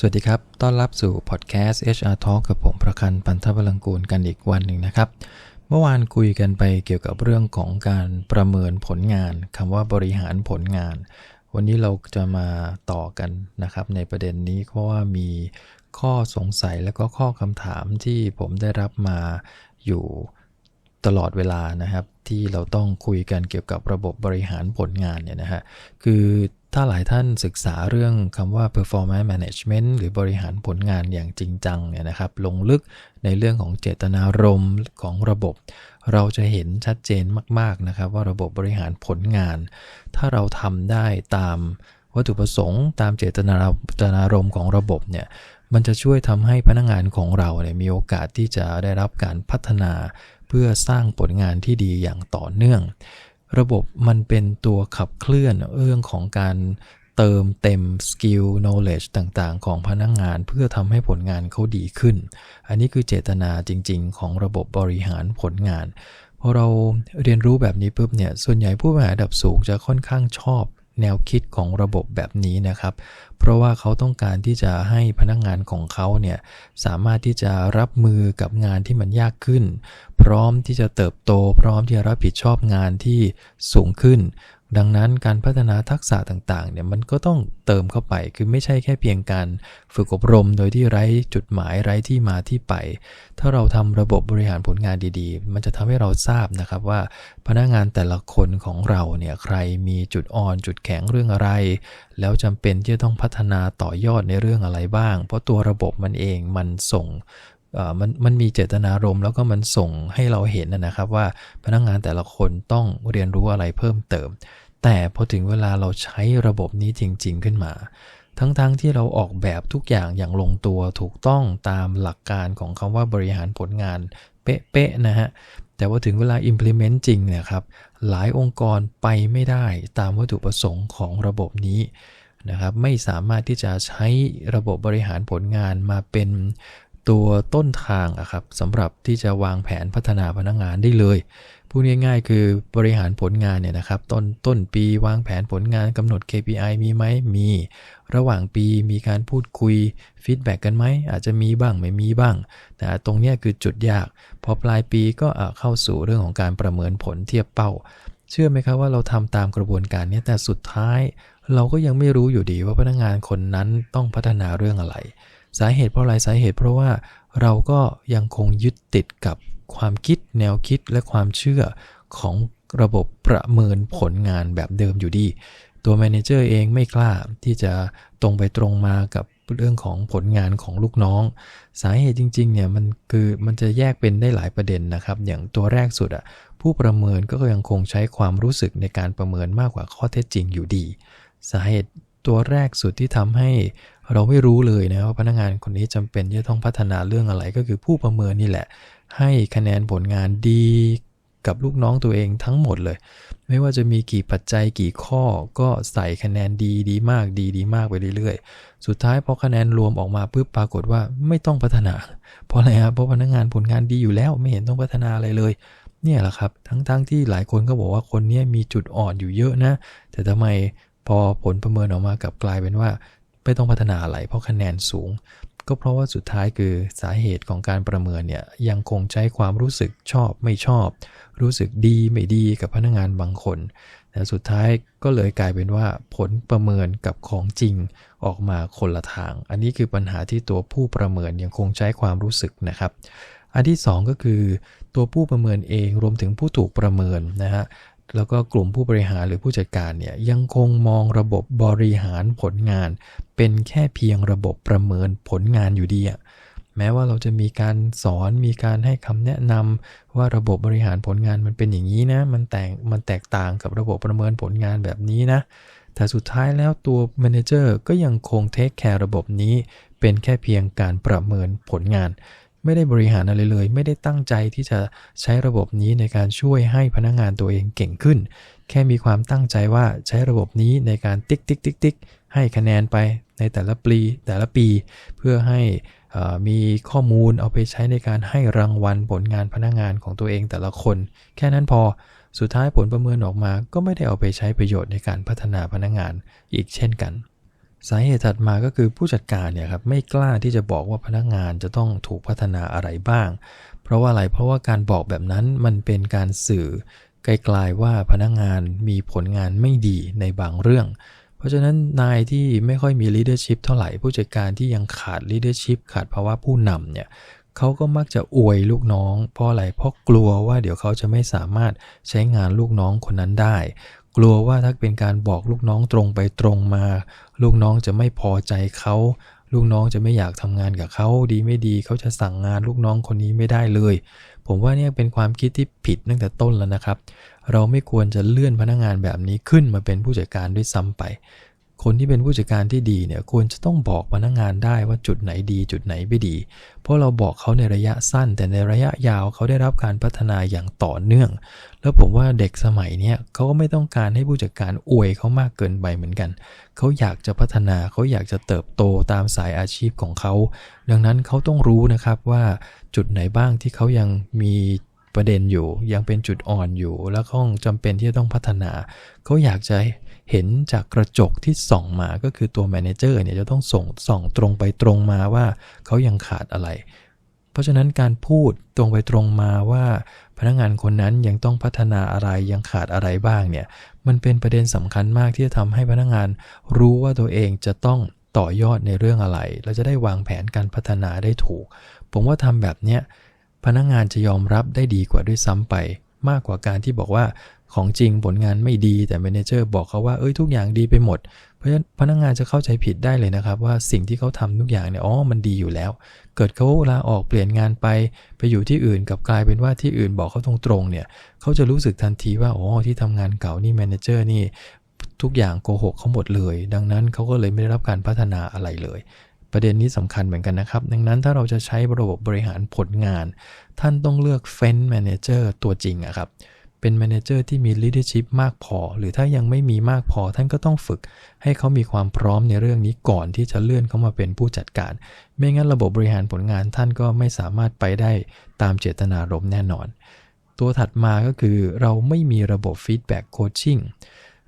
สวัสดีครับ ต้อนรับสู่พอดแคสต์ HR Talk กับผมประคันปันทพลังกูลกันอีกวันหนึ่งนะครับ เมื่อวานคุยกันไปเกี่ยวกับเรื่องของการประเมินผลงานคำว่าบริหารผลงาน วันนี้เราจะมาต่อกันนะครับ ในประเด็นนี้เพราะว่ามีข้อสงสัยและก็ข้อคำถามที่ผมได้รับมาอยู่ตลอดเวลานะครับ ที่เราต้องคุยกันเกี่ยวกับระบบบริหารผลงานเนี่ยนะฮะคือ ถ้าหลายท่านศึกษาเรื่องคำว่า performance management หรือบริหารผลงานอย่างจริงจังเนี่ยนะครับ ลงลึกในเรื่องของเจตนารมณ์ของระบบ เราจะเห็นชัดเจนมากๆนะครับว่าระบบบริหารผลงาน ถ้าเราทำได้ตามวัตถุประสงค์ ตามเจตนารมณ์ของระบบเนี่ยมันจะช่วยทำให้พนักงานของเราเนี่ยมีโอกาสที่จะได้รับการพัฒนา เพื่อสร้างผลงานที่ดีอย่างต่อเนื่อง ระบบมันเป็นตัวขับเคลื่อนเรื่องของการเติมเต็มสกิลโนเลจต่างๆ ของพนักงงานเพื่อทำให้ผลงานเขาดีขึ้น อันนี้คือเจตนาจริง ๆ ของระบบบริหารผลงานพอเราเรียนรู้แบบนี้ปุ๊บเนี่ย ส่วนใหญ่ผู้บริหารระดับสูงจะค่อนข้างชอบ แนวคิดของระบบแบบนี้นะครับ เพราะว่าเขาต้องการที่จะให้พนักงงานของเขาเนี่ยสามารถที่จะรับมือกับงานที่มันยากขึ้น พร้อมที่จะเติบโต พร้อมที่จะรับผิดชอบงานที่สูงขึ้น ดังนั้นการพัฒนาทักษะต่างๆเนี่ยมันก็ต้องเติมเข้าไป คือไม่ใช่แค่เพียงการฝึกอบรมโดยที่ไร้จุดหมายไร้ที่มาที่ไป ถ้าเราทำระบบบริหารผลงานดีๆ มันจะทำให้เราทราบนะครับว่าพนักงานแต่ละคนของเราเนี่ยใครมีจุดอ่อน จุดแข็งเรื่องอะไร แล้วจำเป็นที่จะต้องพัฒนาต่อยอดในเรื่องอะไรบ้าง เพราะตัวระบบมันเองมันส่ง มันมันมีเจตนารมณ์แล้วก็มันส่งให้เราเห็นนะครับว่าพนักงงานแต่ละคนต้องเรียนรู้อะไรเพิ่มเติม แต่พอถึงเวลาเราใช้ระบบนี้จริง ๆ ขึ้นมา ทั้งๆทที่เราออกแบบทุกอย่างอย่างลงตัวถูกต้องตามหลักการของคำว่าบริหารผลงานเป๊ะๆนะฮะแต่ว่าถึงเวลา implement จริงเนี่ยครับหลายองค์กรไปไม่ได้ตามวัตถุประสงค์ของระบบนี้นะครับไม่สามารถที่จะใช้ระบบบริหารผลงานมาเป็น ตัวต้นทางอะครับสำหรับที่จะวางแผนพัฒนาพนักงงานได้เลยพูดง่ายๆ คือบริหารผลงานเนี่ยนะครับต้นต้นปีวางแผนผลงานกำหนด KPI มีไหมมี ระหว่างปีมีการพูดคุยฟีดแบ็กกันไหมอาจจะมีบ้างไม่มีบ้าง แต่ตรงนี้คือจุดยาก พอปลายปีก็เข้าสู่เรื่องของการประเมินผลเทียบเป้า เชื่อไหมครับว่าเราทำตามกระบวนการนี้แต่สุดท้าย เราก็ยังไม่รู้อยู่ดีว่าพนักงานคนนั้นต้องพัฒนาเรื่องอะไร สาเหตุเพราะอะไรสาเหตุเพราะว่าเราก็ยังคงยึดติดกับความคิดแนวคิดและความเชื่อของระบบประเมินผลงานแบบเดิมอยู่ดี ตัวแมเนเจอร์เองไม่กล้าที่จะตรงไปตรงมากับเรื่องของผลงานของลูกน้อง สาเหตุจริงๆเนี่ยมันคือมันจะแยกเป็นได้หลายประเด็นนะครับ อย่างตัวแรกสุดอะผู้ประเมินก็ยังคงใช้ความรู้สึกในการประเมินมากกว่าข้อเท็จจริงอยู่ดี สาเหตุ ตัวแรกสุดที่ทำให้เราไม่รู้เลยนะว่าพนักงานคนนี้จำเป็นที่จะต้องพัฒนาเรื่องอะไรก็คือผู้ประเมินนี่แหละ ให้คะแนนผลงานดีกับลูกน้องตัวเองทั้งหมดเลย ไม่ว่าจะมีกี่ปัจจัยกี่ข้อก็ใส่คะแนนดีดีมากดีดีมากไปเรื่อยๆ สุดท้ายพอคะแนนรวมออกมาปุ๊บปรากฏว่าไม่ต้องพัฒนา เพราะอะไรครับเพราะพนักงานผลงานดีอยู่แล้วไม่เห็นต้องพัฒนาอะไรเลยเนี่ยแหละครับทั้งๆทที่หลายคนก็บอกว่าคนนี้มีจุดอ่อนอยู่เยอะนะ แต่ทำไม พอผลประเมินออกมากับกลายเป็นว่าไม่ต้องพัฒนาอะไรเพราะคะแนนสูง ก็เพราะว่าสุดท้ายคือสาเหตุของการประเมินเนี่ยยังคงใช้ความรู้สึกชอบไม่ชอบ รู้สึกดีไม่ดีกับพนักงานบางคนแต่สุดท้ายก็เลยกลายเป็นว่าผลประเมินกับของจริงออกมาคนละทาง อันนี้คือปัญหาที่ตัวผู้ประเมินยังคงใช้ความรู้สึกนะครับ อันที่ 2 ก็คือตัวผู้ประเมินเองรวมถึงผู้ถูกประเมินนะฮะ แล้วก็กลุ่มผู้บริหารหรือผู้จัดการเนี่ยยังคงมองระบบบริหารผลงาน เป็นแค่เพียงระบบประเมินผลงานอยู่ดีอะแม้ว่าเราจะมีการสอนมีการให้คำแนะนำว่าระบบบริหารผลงานมันเป็นอย่างนี้นะ มันแตกมันแตกต่างกับระบบประเมินผลงานแบบนี้นะ แต่สุดท้ายแล้วตัวแมเนเจอร์ก็ยังคงเทคแคร์ระบบนี้ เป็นแค่เพียงการประเมินผลงาน ไม่ได้บริหารอะไรเลย ไม่ได้ตั้งใจที่จะใช้ระบบนี้ในการช่วยให้พนักงงานตัวเองเก่งขึ้น แค่มีความตั้งใจว่าใช้ระบบนี้ในการติ๊กติ๊กติ๊กติ๊กให้คะแนนไปในแต่ละปีแต่ละปี เพื่อให้มีข้อมูลเอาไปใช้ในการให้รางวัลผลงานพนักงงานของตัวเองแต่ละคน แค่นั้นพอสุดท้ายผลประเมินออกมา ก็ไม่ได้เอาไปใช้ประโยชน์ในการพัฒนาพนักงงานอีกเช่นกัน สาเหตุถัดมาก็คือผู้จัดการเนี่ยครับไม่กล้าที่จะบอกว่าพนักงานจะต้องถูกพัฒนาอะไรบ้าง เพราะว่าอะไรเพราะว่าการบอกแบบนั้นมันเป็นการสื่อไกลๆว่าพนักงานมีผลงานไม่ดีในบางเรื่อง เพราะฉะนั้นนายที่ไม่ค่อยมี leadership เท่าไหร่ผู้จัดการที่ยังขาด leadership ขาดภาวะผู้นำเนี่ยเขาก็มักจะอวยลูกน้อง เพราะอะไรเพราะกลัวว่าเดี๋ยวเขาจะไม่สามารถใช้งานลูกน้องคนนั้นได้ กลัวว่าถ้าเป็นการบอกลูกน้องตรงไปตรงมา ลูกน้องจะไม่พอใจเขา ลูกน้องจะไม่อยากทำงานกับเขาดีไม่ดีเขาจะสั่งงานลูกน้องคนนี้ไม่ได้เลย ผมว่าเนี่ยเป็นความคิดที่ผิดตั้งแต่ต้นแล้วนะครับ เราไม่ควรจะเลื่อนพนักงงานแบบนี้ขึ้นมาเป็นผู้จัดการด้วยซ้ำไป คนที่เป็นผู้จัดการที่ดีเนี่ยควรจะต้องบอกพนักงานได้ว่าจุดไหนดีจุดไหนไม่ดี เพราะเราบอกเขาในระยะสั้น แต่ในระยะยาวเขาได้รับการพัฒนาอย่างต่อเนื่อง แล้วผมว่าเด็กสมัยนี้เขาก็ไม่ต้องการให้ผู้จัดการอวยเขามากเกินไปเหมือนกัน เขาอยากจะพัฒนาเขาอยากจะเติบโตตามสายอาชีพของเขา ดังนั้นเขาต้องรู้นะครับว่าจุดไหนบ้างที่เขายังมีประเด็นอยู่ยังเป็นจุดอ่อนอยู่ แล้วเขาจำเป็นที่จะต้องพัฒนา เขาอยากจะ เห็นจากกระจกที่ส่องมาก็คือตัวแมเนเจอร์เนี่ยจะต้องส่งส่องตรงไปตรงมาว่าเขายังขาดอะไร เพราะฉะนั้นการพูดตรงไปตรงมาว่า พนักงานคนนั้นยังต้องพัฒนาอะไรยังขาดอะไรบ้างเนี่ยมันเป็นประเด็นสำคัญมากที่จะทำให้พนักงานรู้ว่าตัวเองจะต้องต่อยอดในเรื่องอะไร เราจะได้วางแผนการพัฒนาได้ถูก ผมว่าทำแบบเนี้ยพนักงานจะยอมรับได้ดีกว่าด้วยซ้ำไป มากกว่าการที่บอกว่า ของจริงผลงานไม่ดีแต่เมนเจอร์บอกเขาว่าเอ้ยทุกอย่างดีไปหมด เพราะฉะนั้นพนักงงานจะเข้าใจผิดได้เลยนะครับ ว่าสิ่งที่เขาทำทุกอย่างเนี่ยอ๋อมันดีอยู่แล้ว เกิดเขาลาออกเปลี่ยนงานไปไปอยู่ที่อื่นกับกลายเป็นว่าที่อื่นบอกเขาตรงๆเนี่ยเขาจะรู้สึกทันทีว่าอ๋อที่ทำงานเก่านี่แมนเจอร์นี่ทุกอย่างโกหกเขาหมดเลย ดังนั้นเขาก็เลยไม่ได้รับการพัฒนาอะไรเลยประเด็นนี้สำคัญเหมือนกันนะครับ ดังนั้นถ้าเราจะใช้ระบบบริหารผลงาน ท่านต้องเลือกเฟ้นแมเนเจอร์ตัวจริงอะครับ เป็นแมเนเจอร์ที่มี leadership มากพอ หรือถ้ายังไม่มีมากพอ ท่านก็ต้องฝึก ให้เขามีความพร้อมในเรื่องนี้ก่อนที่จะเลื่อนเขามาเป็นผู้จัดการ ไม่งั้นระบบบริหารผลงานท่านก็ไม่สามารถไปได้ตามเจตนารมณ์แน่นอน ตัวถัดมาก็คือเราไม่มีระบบฟีดแบ็กโคชชิ่ง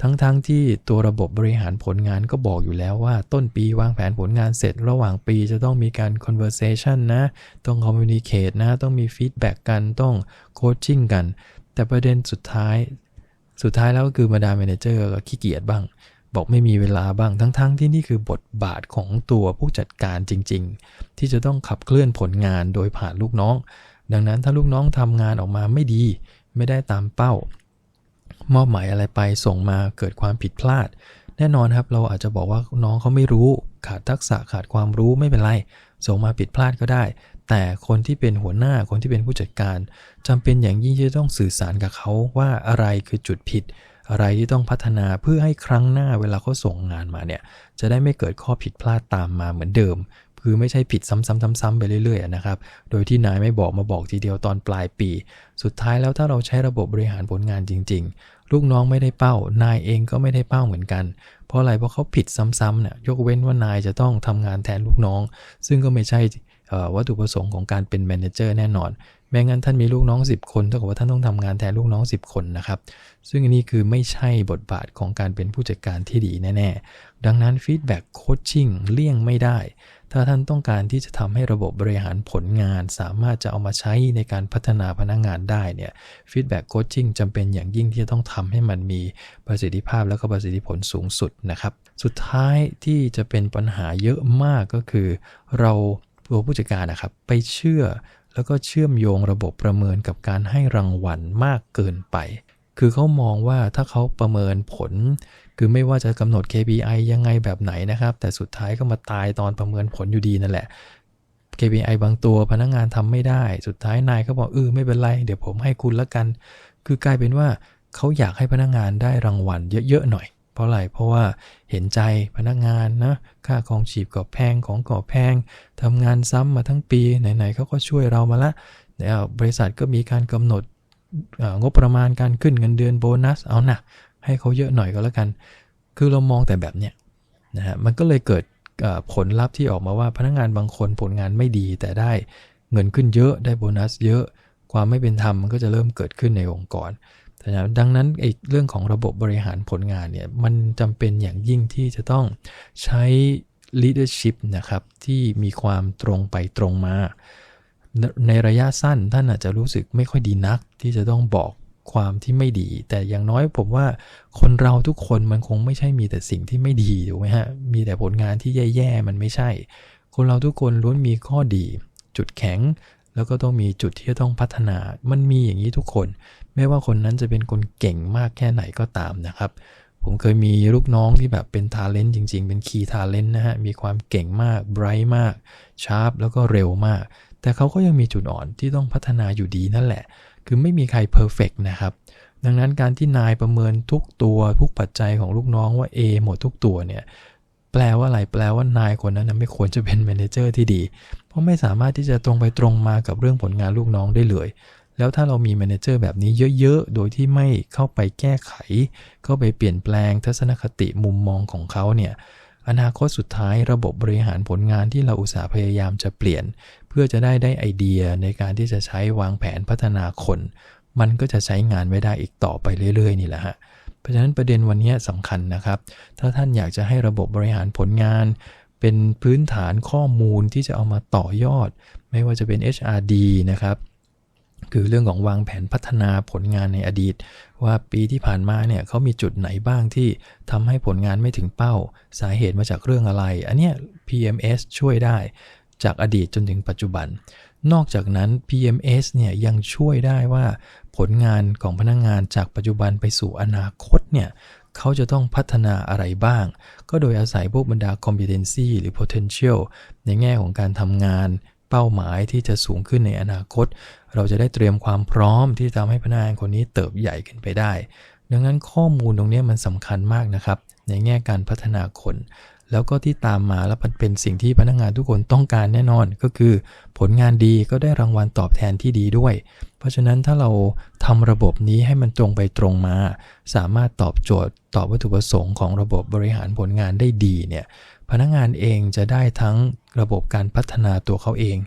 ทั้งๆทที่ตัวระบบบริหารผลงานก็บอกอยู่แล้วว่า ต้นปีวางแผนผลงานเสร็จ ระหว่างปีจะต้องมีการ conversation นะ ต้อง communicate นะ ต้องมี feedback กัน ต้อง coaching กัน แต่ประเด็นสุดท้าย สุดท้ายแล้วก็คือมาดามเมเนเจอร์ก็ขี้เกียจบ้าง บอกไม่มีเวลาบ้างทั้งๆทที่นี่คือบทบาทของตัวผู้จัดการจริง ๆ ที่จะต้องขับเคลื่อนผลงานโดยผ่านลูกน้อง ดังนั้นถ้าลูกน้องทำงานออกมาไม่ดี ไม่ได้ตามเป้า มอบหมายอะไรไปส่งมาเกิดความผิดพลาด แน่นอนครับเราอาจจะบอกว่าน้องเขาไม่รู้ ขาดทักษะขาดความรู้ไม่เป็นไรส่งมาผิดพลาดก็ได้ แต่คนที่เป็นหัวหน้าคนที่เป็นผู้จัดการจำเป็นอย่างยิ่งที่จะต้องสื่อสารกับเขาว่าอะไรคือจุดผิด อะไรที่ต้องพัฒนาเพื่อให้ครั้งหน้าเวลาเขาส่งงานมาเนี่ย จะได้ไม่เกิดข้อผิดพลาดตามมาเหมือนเดิม คือไม่ใช่ผิดซ้ำๆๆ ไปเรื่อยๆนะครับ โดยที่นายไม่บอกมาบอกทีเดียวตอนปลายปี สุดท้ายแล้วถ้าเราใช้ระบบบริหารผลงานจริง ๆ ลูกน้องไม่ได้เป้า นายเองก็ไม่ได้เป้าเหมือนกันเพราะอะไรเพราะเขาผิดซ้ำๆเนี่ยยกเว้นว่านายจะต้องทำงานแทนลูกน้อง ซึ่งก็ไม่ใช่ วัตถุประสงค์ของการเป็นแมเนเจอร์แน่นอน แม้งั้นท่านมีลูกน้อง 10 คนเท่ากับว่าท่านต้องทำงานแทนลูกน้อง 10 คนนะครับ ซึ่งอันนี้คือไม่ใช่บทบาทของการเป็นผู้จัดการที่ดีแน่ๆ ดังนั้นฟีดแบ็กโคชชิ่งเลี่ยงไม่ได้ ถ้าท่านต้องการที่จะทำให้ระบบบริหารผลงาน สามารถจะเอามาใช้ในการพัฒนาพนักงงานได้เนี่ยฟีดแบ็กโคชชิ่งจำเป็นอย่างยิ่งที่จะต้องทำให้มันมีประสิทธิภาพและก็ประสิทธิผลสูงสุดนะครับ สุดท้ายที่จะเป็นปัญหาเยอะมากก็คือ เรา ตัวผู้จัดการนะครับ ไปเชื่อแล้วก็เชื่อมโยงระบบประเมินกับการให้รางวัลมากเกินไป คือเขามองว่าถ้าเขาประเมินผล คือไม่ว่าจะกำหนด KPI ยังไงแบบไหนนะครับ แต่สุดท้ายก็มาตายตอนประเมินผลอยู่ดีนั่นแหละ KPI บางตัวพนักงงานทำไม่ได้ สุดท้ายนายก็บอกเออไม่เป็นไร เดี๋ยวผมให้คุณละกัน คือกลายเป็นว่าเขาอยากให้พนักงงานได้รางวัลเยอะๆหน่อย เพราะอะไรเพราะว่าเห็นใจพนักงานนะค่าของชีพก็แพงของก็แพงทำงานซ้ำมาทั้งปีไหนๆเขาก็ช่วยเรามาละแล้วบริษัทก็มีการกำหนดงบประมาณการขึ้นเงินเดือนโบนัสเอานะให้เขาเยอะหน่อยก็แล้วกัน คือเรามองแต่แบบเนี้ยนะฮะมันก็เลยเกิดผลลัพธ์ที่ออกมาว่าพนักงานบางคนผลงานไม่ดีแต่ได้เงินขึ้นเยอะได้โบนัสเยอะ ความไม่เป็นธรรมมันก็จะเริ่มเกิดขึ้นในองค์กร นะดังนั้นไอ้เรื่องของระบบบริหารผลงานเนี่ยมันจำเป็นอย่างยิ่งที่จะต้องใช้ leadership นะครับที่มีความตรงไปตรงมา ในระยะสั้นท่านอาจจะรู้สึกไม่ค่อยดีนักที่จะต้องบอกความที่ไม่ดี แต่อย่างน้อยผมว่าคนเราทุกคนมันคงไม่ใช่มีแต่สิ่งที่ไม่ดีถูกไหมฮะมีแต่ผลงานที่แย่ๆมันไม่ใช่ คนเราทุกคนล้วนมีข้อดี จุดแข็ง แล้วก็ต้องมีจุดที่จะต้องพัฒนา มันมีอย่างนี้ทุกคน ไม่ว่าคนนั้นจะเป็นคนเก่งมากแค่ไหนก็ตามนะครับ ผมเคยมีลูกน้องที่แบบเป็นทาเลนต์จริง ๆ เป็นคีย์ทาเลนต์นะฮะ มีความเก่งมากไบรท์มากชาร์ปแล้วก็เร็วมาก แต่เขาก็ยังมีจุดอ่อนที่ต้องพัฒนาอยู่ดีนั่นแหละ คือไม่มีใครเพอร์เฟกนะครับ ดังนั้นการที่นายประเมินทุกตัวทุกปัจจัยของลูกน้องว่า A หมดทุกตัวเนี่ย แปลว่าอะไรแปลว่านายคนนั้นไม่ควรจะเป็นแมเนเจอร์ที่ดี เพราะไม่สามารถที่จะตรงไปตรงมากับเรื่องผลงานลูกน้องได้เลย แล้วถ้าเรามีแมเนเจอร์แบบนี้เยอะๆ โดยที่ไม่เข้าไปแก้ไข เข้าไปเปลี่ยนแปลงทัศนคติมุมมองของเขาเนี่ยอนาคตสุดท้ายระบบบริหารผลงานที่เราอุตสาห์พยายามจะเปลี่ยน เพื่อจะได้ได้ไอเดียในการที่จะใช้วางแผนพัฒนาคน มันก็จะใช้งานไม่ได้อีกต่อไปเรื่อยๆ นี่แหละฮะ เพราะฉะนั้นประเด็นวันนี้สำคัญนะครับ ถ้าท่านอยากจะให้ระบบบริหารผลงาน เป็นพื้นฐานข้อมูลที่จะเอามาต่อยอด ไม่ว่าจะเป็น HRD นะครับคือเรื่องของวางแผนพัฒนาผลงานในอดีต ว่าปีที่ผ่านมาเนี่ยเขามีจุดไหนบ้างที่ทำให้ผลงานไม่ถึงเป้า สาเหตุมาจากเรื่องอะไร อันเนี้ย PMS ช่วยได้จากอดีตจนถึงปัจจุบัน นอกจากนั้น PMS เนี่ยยังช่วยได้ว่าผลงานของพนักงงานจากปัจจุบันไปสู่อนาคตเนี่ยเขาจะต้องพัฒนาอะไรบ้าง ก็โดยอาศัยพวกบรรดา competency หรือ potential ในแง่ของการทำงานเป้าหมายที่จะสูงขึ้นในอนาคต เราจะได้เตรียมความพร้อมที่จะทำให้พนักงานคนนี้เติบใหญ่ขึ้นไปได้ ดังนั้นข้อมูลตรงนี้มันสำคัญมากนะครับ ในแง่การพัฒนาคน แล้วก็ที่ตามมาแล้วมันเป็นสิ่งที่พนักงานทุกคนต้องการแน่นอนก็คือ ผลงานดีก็ได้รางวัลตอบแทนที่ดีด้วย เพราะฉะนั้นถ้าเราทำระบบนี้ให้มันตรงไปตรงมา สามารถตอบโจทย์ตอบวัตถุประสงค์ของระบบบริหารผลงานได้ดีเนี่ยพนักงานเองจะได้ทั้งระบบการพัฒนาตัวเขาเอง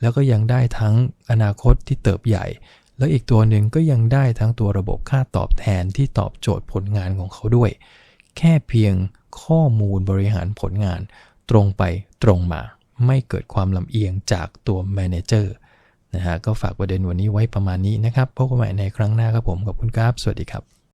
แล้วก็ยังได้ทั้งอนาคตที่เติบใหญ่ แล้วอีกตัวหนึ่งก็ยังได้ทั้งตัวระบบค่าตอบแทนที่ตอบโจทย์ผลงานของเขาด้วย แค่เพียงข้อมูลบริหารผลงาน ตรงไปตรงมา ไม่เกิดความลำเอียงจากตัวแมเนเจอร์นะฮะก็ฝากประเด็นวันนี้ไว้ประมาณนี้นะครับพบกันใหม่ในครั้งหน้าครับผมขอบคุณครับ สวัสดีครับ